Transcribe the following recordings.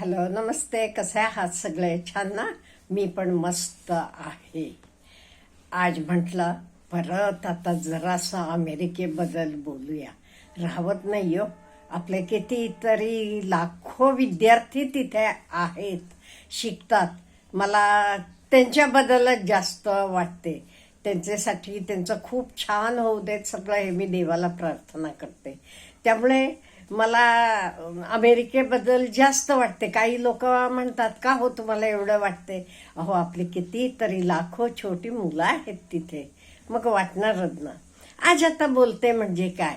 Hello नमस्ते. कसे आहात सगळे? छान ना? मी पण मस्त आहे. आज म्हटलं परत आता जरासा अमेरिकेबद्दल बोलूया. राहत नाही हो. आपले कितीतरी लाखो विद्यार्थी तिथे आहेत शिकतात. मला त्यांच्याबद्दलच जास्त वाटते. त्यांच्यासाठी त्यांचं खूप छान होऊ देत सगळं हे मी देवाला प्रार्थना करते. त्यामुळे मला अमेरिकेबद्दल जास्त वाटते. काही लोक म्हणतात का हो तुम्हाला एवढं वाटते? अहो आपली कितीतरी लाखो छोटी मुलं आहेत तिथे. मग वाटणारच ना. आज आता बोलते म्हणजे काय?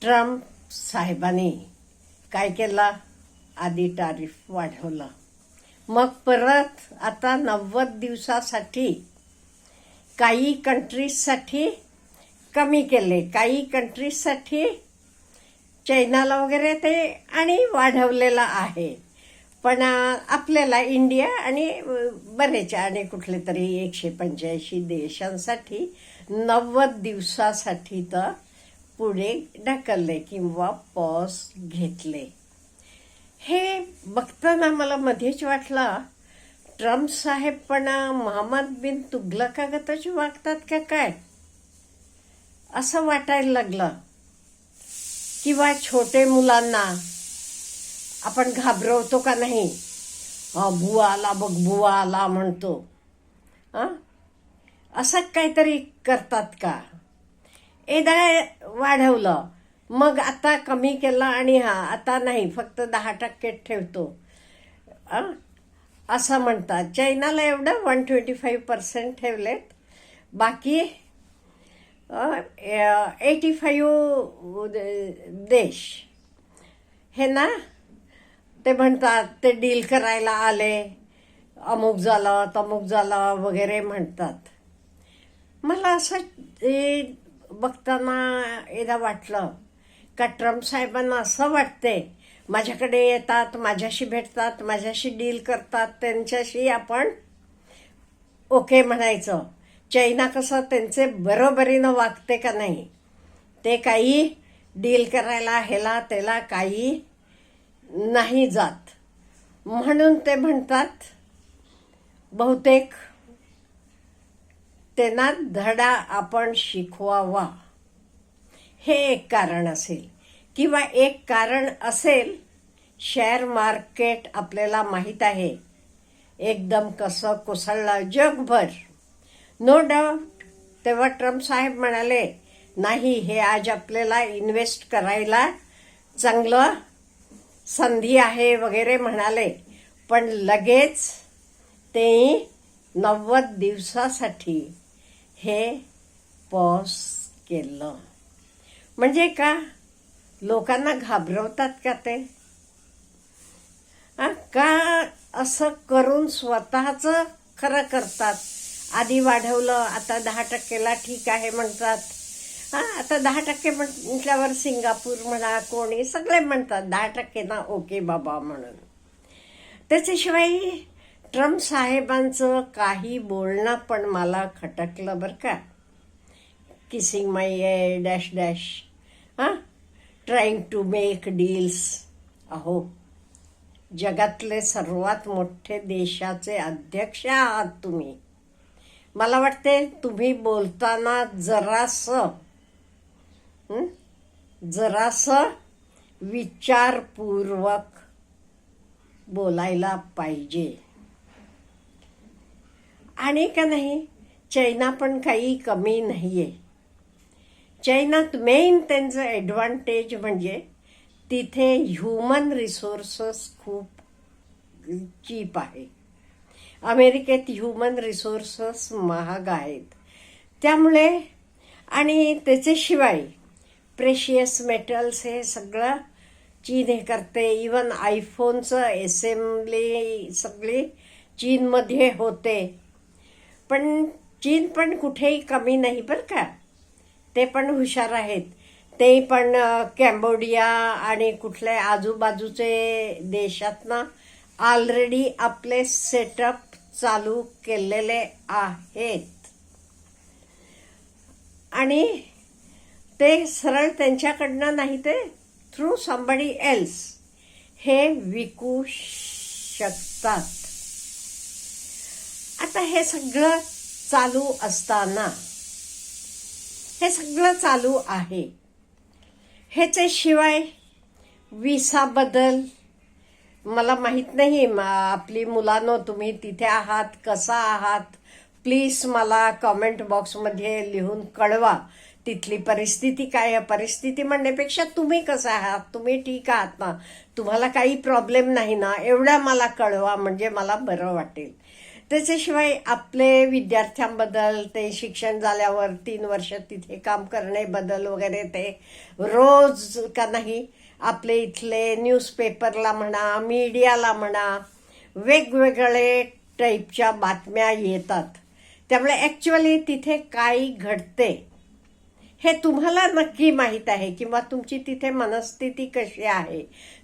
ट्रम्प साहेबांनी काय केलं? आधी टारिफ वाढवलं. मग परत आता नव्वद दिवसासाठी काही कंट्रीजसाठी कमी केले. काही कंट्रीजसाठी चैनाला वगैरे ते आणि वाढवलेलं आहे. पण आपल्याला इंडिया आणि बरेच आणि कुठले तरी एकशे पंच्याऐंशी देशांसाठी नव्वद दिवसासाठी तर पुढे ढकलले किंवा पॉज घेतले. हे बघताना मला मध्येच वाटलं ट्रम्प साहेब पण मोहम्मद बिन तुगलकागतच वागतात का काय? असं वाटायला लागलं. किंवा छोटे मुलांना आपण घाबरवतो का नाही? अं, बुवा आला बघ बुवा आला म्हणतो. असं काहीतरी करतात का? एकदा वाढवलं. मग आता कमी केलं आणि हा आता नाही फक्त दहा टक्के ठेवतो. असं म्हणतात. चायनाला एवढं वन ट्वेंटी फाईव्ह पर्सेंट ठेवलेत. बाकी एटी फाईव्ह देश. हे ना ते म्हणतात ते डील करायला आले. अमुक झालं तमुक झालं वगैरे म्हणतात. मला असं बघताना एकदा वाटलं का ट्रम्प साहेबांना असं वाटते माझ्याकडे येतात माझ्याशी भेटतात माझ्याशी डील करतात त्यांच्याशी आपण ओके म्हणायचं. चायना कसं त्यांचे बरोबरीनं वागते का नाही ते काही डील करायला ह्याला त्याला काही नाही जात. म्हणून ते म्हणतात बहुतेक त्यांना धडा आपण शिकवावा. हे एक कारण असेल. किंवा एक कारण असेल शेअर मार्केट आपल्याला माहीत आहे. एकदम कसं कोसळलं जगभर. नो डाऊट तेव्हा ट्रम्प साहेब म्हणाले नाही हे आज आपल्याला इन्व्हेस्ट करायला चांगलं संधी आहे वगैरे म्हणाले. पण लगेच ते नव्वद दिवसासाठी हे पॉज केलं. म्हणजे का? लोकांना घाबरवतात का ते? का असं करून स्वतःचं खरं करतात? आधी वाढवलं आता दहा टक्केला ठीक आहे म्हणतात. हा आता दहा टक्के म्हटल्यावर सिंगापूर म्हणा कोणी सगळे म्हणतात दहा टक्के ना ओके बाबा म्हणून. त्याच्याशिवाय ट्रम्प साहेबांचं काही बोलणं पण मला खटकलं बरं का. Kissing my dash dash. हां ट्राईंग टू मेक डील्स. अहो जगातले सर्वात मोठे देशाचे अध्यक्ष आहात तुम्ही. मला वाटते तुम्ही बोलताना जरासं जरासं विचारपूर्वक बोलायला पाहिजे. आणि का नाही चैना पण काही कमी नाही आहे चैनात मेन त्यांचं ॲडव्हान्टेज म्हणजे तिथे ह्युमन रिसोर्सेस खूप चीप आहे. अमेरिकेत ह्युमन रिसोर्सेस महाग आहेत. त्यामुळे आणि त्याच्याशिवाय प्रेशियस मेटल्स हे सगळं चीन हे करते. इवन आयफोनचं असेंब्ली सगळी चीनमध्ये होते. पण चीन पण कुठेही कमी नाही बरं का. ते पण हुशार आहेत. ते पण कॅम्बोडिया आणि कुठल्या आजूबाजूचे देशातनं ऑलरेडी आपले सेटअप चालू केलेले आहेत. आणि ते सरळ त्यांच्याकडनं नाही ते थ्रू समबडी एल्स हे विकू शकतात. आता हे सगळं चालू असताना हे सगळं चालू आहे. ह्याच्याशिवाय विसा बदल मला माहीत नाही आपली मुलांनो तुम्ही तिथे आहात कसा आहात प्लीज मला कमेंट बॉक्समध्ये लिहून कळवा. तिथली परिस्थिती काय आहे? परिस्थिती म्हणण्यापेक्षा तुम्ही कसं आहात? तुम्ही ठीक आहात ना? तुम्हाला काही प्रॉब्लेम नाही ना? एवढा मला कळवा म्हणजे मला बरं वाटेल. त्याच्याशिवाय आपले विद्यार्थ्यांबद्दल ते शिक्षण झाल्यावर तीन वर्ष तिथे काम करणे बदल वगैरे ते रोज का नाही? आपले इथले न्यूजपेपरला म्हणा मीडियाला म्हणा वेगवेगळे टाईपच्या बातम्या येतात. त्यामुळे ॲक्च्युअली तिथे काय घडते हे तुम्हाला नक्की माहीत आहे किंवा तुमची तिथे मनस्थिती कशी आहे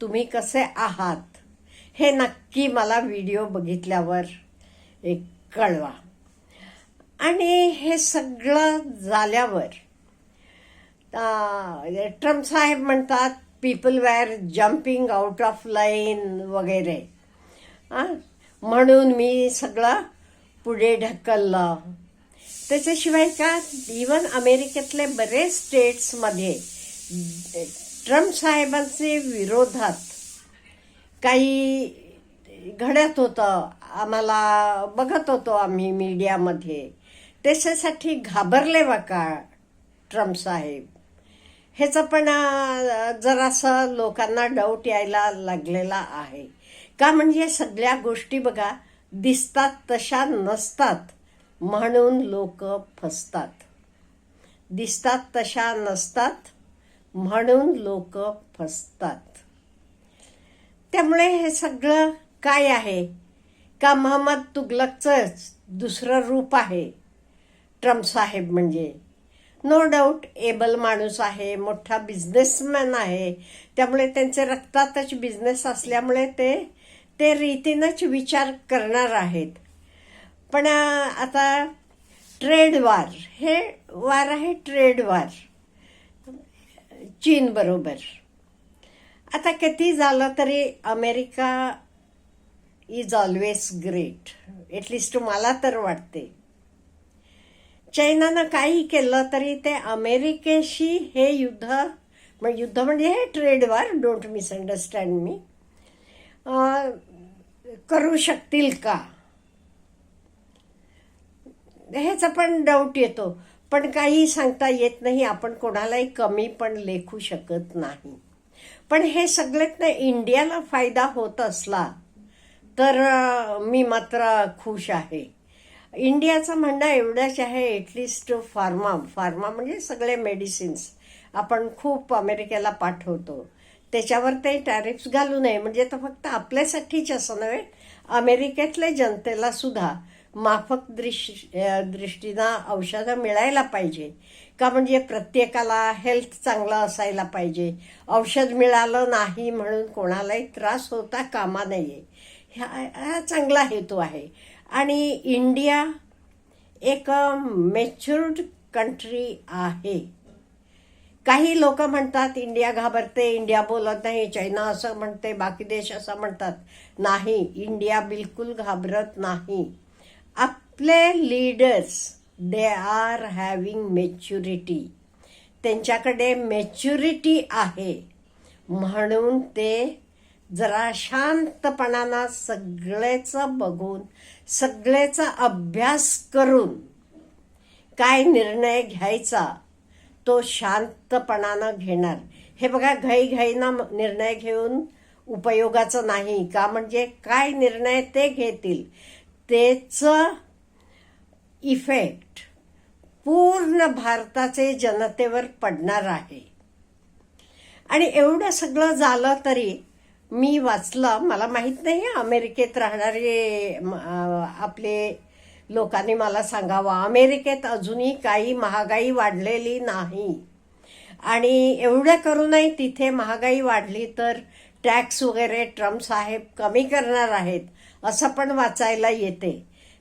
तुम्ही कसे आहात हे नक्की मला व्हिडिओ बघितल्यावर एक कळवा. आणि हे सगळं झाल्यावर ट्रम्प साहेब म्हणतात people were jumping out of line वगैरे. म्हणून मी सगळं पुढे ढकललं. त्याच्याशिवाय का? इवन अमेरिकेतले बरेच स्टेट्समध्ये ट्रम्प साहेबांचे विरोधात काही घडत होतं. आम्हाला बघत होतो आम्ही मीडियामध्ये त्याच्यासाठी घाबरले बा का ट्रम्प साहेब. ह्याचं पण जरासं लोकांना डाऊट यायला लागलेला आहे. का म्हणजे सगळ्या गोष्टी बघा दिसतात तशा नसतात म्हणून लोक फसतात. दिसतात तशा नसतात म्हणून लोक फसतात. त्यामुळे हे सगळं काय आहे? का महम्मद तुगलकचंच दुसरं रूप आहे? ट्रम्प साहेब म्हणजे. नो डाऊट एबल माणूस आहे मोठा बिझनेसमॅन आहे. त्यामुळे त्यांचे रक्तातच बिझनेस असल्यामुळे ते ते रीतीनंच विचार करणार आहेत. पण आता ट्रेड वार हे वार आहे ट्रेड वार चीनबरोबर आता किती झालं तरी America is always great at least मला तर वाटते. चायनानं काही केलं तरी ते अमेरिकेशी हे युद्ध म्हणजे युद्ध म्हणजे हे ट्रेड वार डोंट मिसअंडरस्टँड मी करू शकतील का? हेच आपण डाऊट येतो. पण काही सांगता येत नाही आपण कोणालाही कमी पण लेखू शकत नाही. पण हे सगळ्यात इंडियाला फायदा होत असला तर मी मात्र खुश आहे. इंडियाचं म्हणणं एवढंच आहे एटलिस्ट फार्मा फार्मा म्हणजे सगळे मेडिसिन्स आपण खूप अमेरिकेला पाठवतो. त्याच्यावर ते टॅरिफ्स घालू नये. म्हणजे तर फक्त आपल्यासाठीच असं नव्हे अमेरिकेतल्या जनतेला सुद्धा माफक दृश दृष्टीनं औषधं मिळायला पाहिजे. का म्हणजे प्रत्येकाला हेल्थ चांगलं असायला पाहिजे. औषध मिळालं नाही म्हणून कोणालाही त्रास होता कामा नये. ह्या हा चांगला हेतू आहे. आणि इंडिया एक मेच्युर्ड कंट्री आहे. काही लोक म्हणतात इंडिया घाबरते इंडिया बोलत नाही चायना असं म्हणते बाकी देश असं म्हणतात. नाही इंडिया बिलकुल घाबरत नाही. आपले leaders they are having maturity त्यांच्याकडे मेच्युरिटी आहे. म्हणून ते जरा शांतपणानं सगळेचं बघून सगळ्याचा अभ्यास करून काय निर्णय घ्यायचा तो शांतपणानं घेणार. हे बघा घाईघाईनं निर्णय घेऊन उपयोगाचं नाही. का म्हणजे काय निर्णय ते घेतील? त्याचं इफेक्ट पूर्ण भारताचे जनतेवर पडणार आहे. आणि एवढं सगळं झालं तरी मी वाचलं मला माहीत नाही अमेरिकेत राहणारे आपले लोकांनी मला सांगावं. अमेरिकेत अजूनही काही महागाई वाढलेली नाही. आणि एवढं करूनही तिथे महागाई वाढली तर टॅक्स वगैरे ट्रम्प साहेब कमी करणार आहेत असं पण वाचायला येते.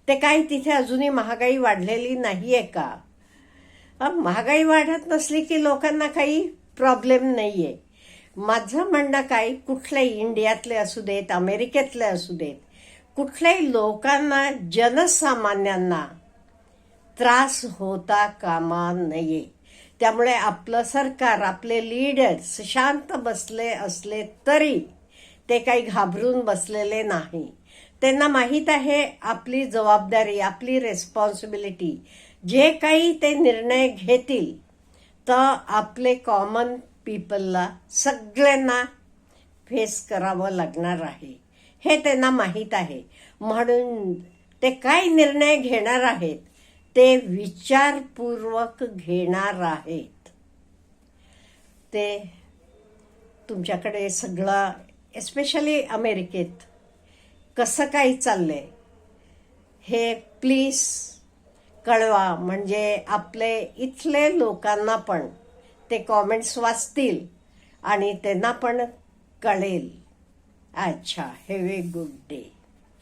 ते काही तिथे अजूनही महागाई वाढलेली नाही आहे का महागाई वाढत नसली की लोकांना काही प्रॉब्लेम नाही आहे माझं म्हणणं काय? कुठल्याही इंडियातले असू देत अमेरिकेतले असू देत कुठल्याही लोकांना जनसामान्यांना त्रास होता कामा नये. त्यामुळे आपलं सरकार आपले लीडर्स शांत बसले असले तरी ते काही घाबरून बसलेले नाही. त्यांना माहीत आहे आपली जबाबदारी आपली रेस्पॉन्सिबिलिटी जे काही ते निर्णय घेतील तर आपले कॉमन पीपलला सगळ्यांना फेस करावं लागणार आहे. हे त्यांना माहीत आहे. म्हणून ते काय निर्णय घेणार आहेत ते विचारपूर्वक घेणार आहेत. ते तुमच्याकडे सगळं एस्पेशली अमेरिकेत कसं काही चाललंय हे प्लीज कळवा. म्हणजे आपले इथले लोकांना पण ते कॉमेंट्स वाचतील आणि त्यांना पण कळेल. अच्छा हॅव ए गुड डे